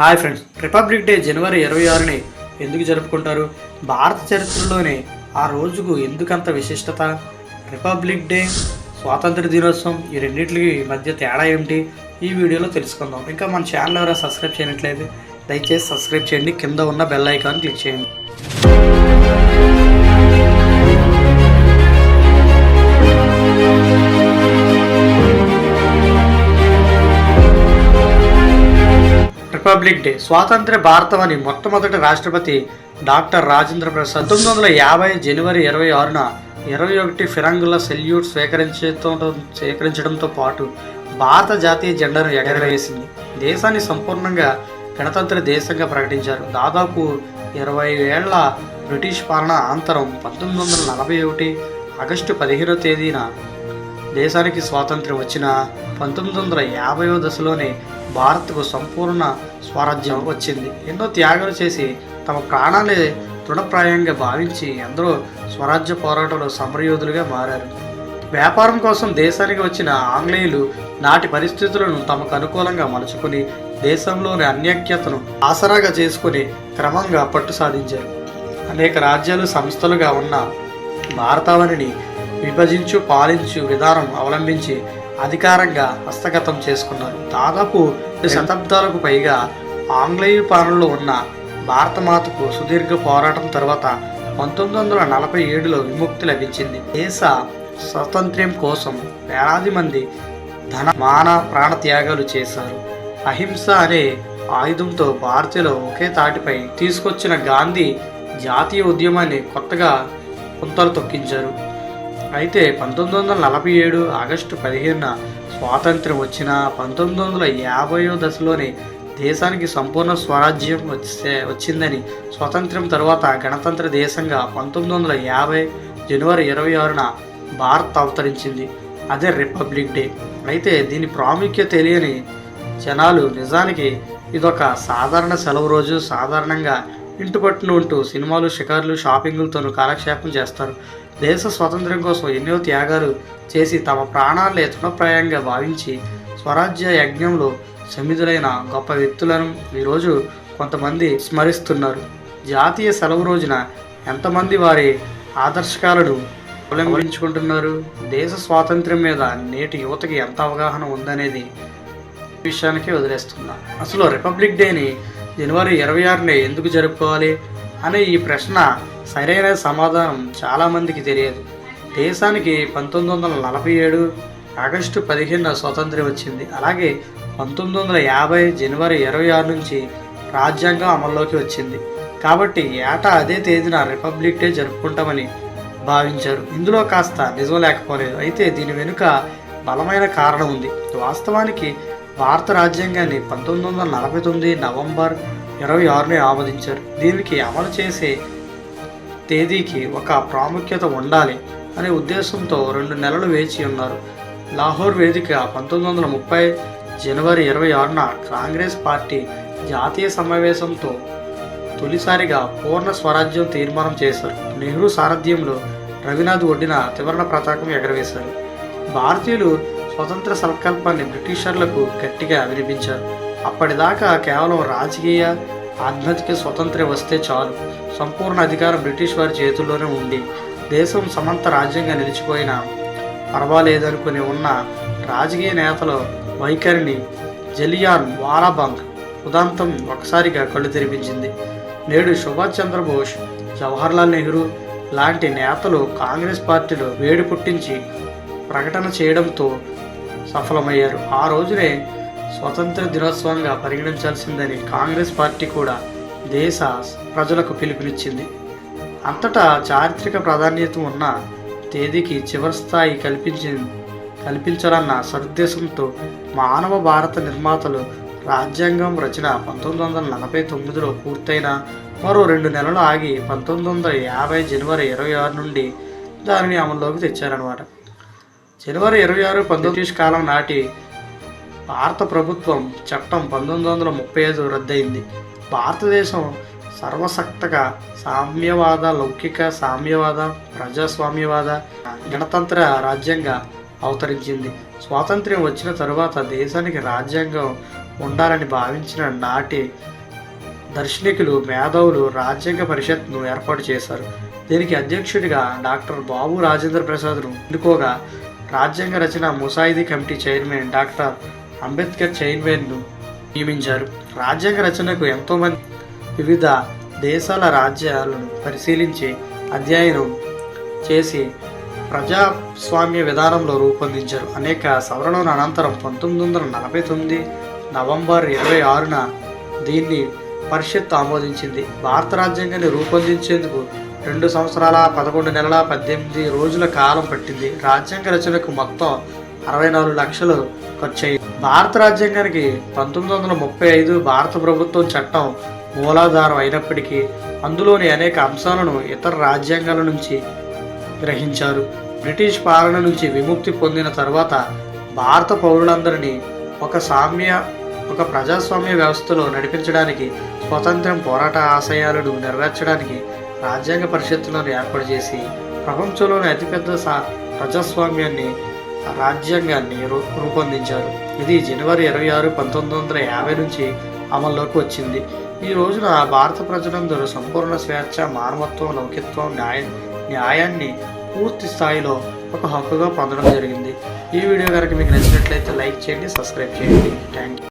Hi friends. Republic day జనవరి ఇరవై ఆరుని ఎందుకు జరుపుకుంటారు? భారత చరిత్రలోనే ఆ రోజుకు ఎందుకంత విశిష్టత? రిపబ్లిక్ డే స్వాతంత్ర దినోత్సవం ఈ రెండింటికి మధ్య తేడా ఏమిటి? ఈ వీడియోలో తెలుసుకుందాం. ఇంకా మన ఛానల్ ఎవరైనా సబ్స్క్రైబ్ చేయనట్లయితే దయచేసి సబ్స్క్రైబ్ చేయండి. కింద ఉన్న బెల్ ఐకాన్ క్లిక్ చేయండి. రిపబ్లిక్ డే స్వాతంత్ర భారతం అని మొట్టమొదటి రాష్ట్రపతి డాక్టర్ రాజేంద్ర ప్రసాద్ పంతొమ్మిది వందల యాభై జనవరి ఇరవై ఆరున ఇరవై ఒకటి ఫిరంగుల సెల్యూట్ స్వీకరించడం స్వీకరించడంతో పాటు భారత జాతీయ జెండాను ఎగరవేసింది. దేశాన్ని సంపూర్ణంగా గణతంత్ర దేశంగా ప్రకటించారు. దాదాపు ఇరవై ఏళ్ళ బ్రిటిష్ పాలన అనంతరం పంతొమ్మిది వందల నలభై ఒకటి ఆగస్టు పదిహేనో తేదీన దేశానికి స్వాతంత్ర్యం వచ్చిన పంతొమ్మిది వందల యాభైవ దశలోనే భారత్కు సంపూర్ణ స్వరాజ్యం వచ్చింది. ఎన్నో త్యాగాలు చేసి తమ ప్రాణాలే తృణప్రాయంగా భావించి ఎందరో స్వరాజ్య పోరాటంలో సమరయోధులుగా మారారు. వ్యాపారం కోసం దేశానికి వచ్చిన ఆంగ్లేయులు నాటి పరిస్థితులను తమకు అనుకూలంగా మలుచుకుని దేశంలోని అన్యక్యతను ఆసరాగా చేసుకుని క్రమంగా పట్టు సాధించారు. అనేక రాజ్యాలు సంస్థలుగా ఉన్న భారతావనిని విభజించు పాలించు విధానం అవలంబించి అధికారంగా హస్తగతం చేసుకున్నారు. దాదాపు శతాబ్దాలకు పైగా ఆంగ్లేయ పాలనలో ఉన్న భారతమాతకు సుదీర్ఘ పోరాటం తర్వాత పంతొమ్మిది వందల నలభై ఏడులో విముక్తి లభించింది. దేశ స్వాతంత్ర్యం కోసం వేలాది మంది ధన మాన ప్రాణ త్యాగాలు చేశారు. అహింస అనే ఆయుధంతో భారతీయులు ఒకే తాటిపై తీసుకొచ్చిన గాంధీ జాతీయ ఉద్యమాన్ని కొత్తగా పుంతలు తొక్కించారు. అయితే పంతొమ్మిది వందల నలభై ఏడు ఆగస్టు పదిహేనున స్వాతంత్ర్యం వచ్చిన పంతొమ్మిది వందల యాభైవ దశలోనే దేశానికి సంపూర్ణ స్వరాజ్యం వచ్చే వచ్చిందని స్వాతంత్ర్యం తర్వాత గణతంత్ర దేశంగా పంతొమ్మిది వందల యాభై జనవరి ఇరవై ఆరున భారత్ అవతరించింది. అదే రిపబ్లిక్ డే. అయితే దీని ప్రాముఖ్యత తెలియని జనాలు నిజానికి ఇదొక సాధారణ సెలవు రోజు. సాధారణంగా ఇంటి పట్టున ఉంటూ సినిమాలు షికార్లు షాపింగులతోనూ కాలక్షేపం చేస్తారు. దేశ స్వాతంత్ర్యం కోసం ఎన్నో త్యాగాలు చేసి తమ ప్రాణాలే తృణప్రాయంగా భావించి స్వరాజ్య యజ్ఞంలో సమిధులైన గొప్ప వ్యక్తులను ఈరోజు కొంతమంది స్మరిస్తున్నారు. జాతీయ సెలవు రోజున ఎంతమంది వారి ఆదర్శకాలను అవలంబించుకుంటున్నారు దేశ స్వాతంత్ర్యం మీద నేటి యువతకి ఎంత అవగాహన ఉందనేది విషయానికి వదిలేస్తున్నా. అసలు రిపబ్లిక్ డేని జనవరి ఇరవై ఆరునే ఎందుకు జరుపుకోవాలి? అనే ఈ ప్రశ్న సరైన సమాధానం చాలామందికి తెలియదు. దేశానికి పంతొమ్మిది వందల నలభై ఏడు ఆగస్టు పదిహేనున స్వాతంత్ర్యం వచ్చింది. అలాగే పంతొమ్మిది వందల యాభై జనవరి ఇరవై ఆరు నుంచి రాజ్యాంగం అమల్లోకి వచ్చింది. కాబట్టి ఏటా అదే తేదీన రిపబ్లిక్ డే జరుపుకుంటామని భావించారు. ఇందులో కాస్త నిజం లేకపోలేదు. అయితే దీని వెనుక బలమైన కారణం ఉంది. వాస్తవానికి భారత రాజ్యాంగాన్ని పంతొమ్మిది వందల నలభై తొమ్మిది నవంబర్ ఇరవై ఆరునే ఆమోదించారు. దీనికి అమలు చేసే తేదీకి ఒక ప్రాముఖ్యత ఉండాలి అనే ఉద్దేశంతో రెండు నెలలు వేచి ఉన్నారు. లాహోర్ వేదిక పంతొమ్మిది వందల ముప్పై జనవరి ఇరవై ఆరున కాంగ్రెస్ పార్టీ జాతీయ సమావేశంతో తొలిసారిగా పూర్ణ స్వరాజ్యం తీర్మానం చేశారు. నెహ్రూ సారథ్యంలో రవినాథ్ ఒడ్డిన త్రివర్ణ పతాకం ఎగరవేశారు. భారతీయులు స్వతంత్ర సంకల్పాన్ని బ్రిటిషర్లకు గట్టిగా వినిపించారు. అప్పటిదాకా కేవలం రాజకీయ ఆధ్యాత్మిక స్వతంత్రం వస్తే చాలు. సంపూర్ణ అధికారం బ్రిటిష్ వారి చేతుల్లోనే ఉండి దేశం సమంత రాజ్యంగా నిలిచిపోయినా పర్వాలేదనుకుని ఉన్న రాజకీయ నేతల వైఖరిని జలియాన్ వాలాబాంగ్ ఉదాంతం ఒకసారిగా కళ్ళు తెరిపించింది. నేడు సుభాష్ చంద్రబోస్ జవహర్లాల్ నెహ్రూ లాంటి నేతలు కాంగ్రెస్ పార్టీలో వేడి పుట్టించి ప్రకటన చేయడంతో సఫలమయ్యారు. ఆ రోజునే స్వతంత్ర దినోత్సవంగా పరిగణించాల్సిందని కాంగ్రెస్ పార్టీ కూడా దేశ ప్రజలకు పిలుపునిచ్చింది. అంతటా చారిత్రక ప్రాధాన్యత ఉన్న తేదీకి చివరి స్థాయి కల్పించి కల్పించాలన్న సదుద్దేశంతో మానవ భారత నిర్మాతలు రాజ్యాంగం రచన పంతొమ్మిది వందల నలభై తొమ్మిదిలో పూర్తయిన మరో రెండు నెలలు ఆగి పంతొమ్మిది వందల యాభై జనవరి ఇరవై ఆరు నుండి దానిని అమల్లోకి తెచ్చారనమాట జనవరి ఇరవై ఆరు పంతొమ్మిది కాలం నాటి భారత ప్రభుత్వం చట్టం పంతొమ్మిది వందల ముప్పై ఐదు రద్దయింది. భారతదేశం సర్వసక్తగా సామ్యవాద లౌకిక సామ్యవాద ప్రజాస్వామ్యవాద గణతంత్ర రాజ్యంగా అవతరించింది. స్వాతంత్ర్యం వచ్చిన తరువాత దేశానికి రాజ్యాంగం ఉండాలని భావించిన నాటి దర్శనికులు మేధావులు రాజ్యాంగ పరిషత్ను ఏర్పాటు చేశారు. దీనికి అధ్యక్షుడిగా డాక్టర్ బాబు రాజేంద్ర ప్రసాద్ను ఎన్నుకోగా రాజ్యాంగ రచన ముసాయిదీ కమిటీ చైర్మన్ డాక్టర్ అంబేద్కర్ చైర్మన్ను నియమించారు. రాజ్యాంగ రచనకు ఎంతోమంది వివిధ దేశాల రాజ్యాలను పరిశీలించి అధ్యయనం చేసి ప్రజాస్వామ్య విధానంలో రూపొందించారు. అనేక సవరణల అనంతరం పంతొమ్మిది వందల నలభై తొమ్మిది నవంబర్ ఇరవై ఆరున దీన్ని పరిషత్ ఆమోదించింది. భారత రాజ్యాంగాన్ని రూపొందించేందుకు రెండు సంవత్సరాల పదకొండు నెలల పద్దెనిమిది రోజుల కాలం పట్టింది. రాజ్యాంగ రచనకు మొత్తం అరవై నాలుగు లక్షలు ఖర్చయింది భారత రాజ్యాంగానికి పంతొమ్మిది వందల ముప్పై ఐదు భారత ప్రభుత్వం చట్టం మూలాధారం అయినప్పటికీ అందులోని అనేక అంశాలను ఇతర రాజ్యాంగాల నుంచి గ్రహించారు. బ్రిటిష్ పాలన నుంచి విముక్తి పొందిన తర్వాత భారత పౌరులందరినీ ఒక సామ్య ఒక ప్రజాస్వామ్య వ్యవస్థలో నడిపించడానికి స్వతంత్రం పోరాట ఆశయాలను నెరవేర్చడానికి రాజ్యాంగ పరిషత్తులను ఏర్పాటు చేసి ప్రపంచంలోని అతిపెద్ద సా ప్రజాస్వామ్యాన్ని రాజ్యాంగాన్ని రూ- రూపొందించారు. ఇది జనవరి ఇరవై ఆరు పంతొమ్మిది వందల యాభై నుంచి అమల్లోకి వచ్చింది. ఈ రోజున భారత ప్రజలందరూ సంపూర్ణ స్వేచ్ఛ మానవత్వం లౌకిత్వం న్యాయ న్యాయాన్ని పూర్తి స్థాయిలో ఒక హక్కుగా పొందడం జరిగింది. ఈ వీడియో కనుక మీకు నచ్చినట్లయితే లైక్ చేయండి సబ్స్క్రైబ్ చేయండి. Thank you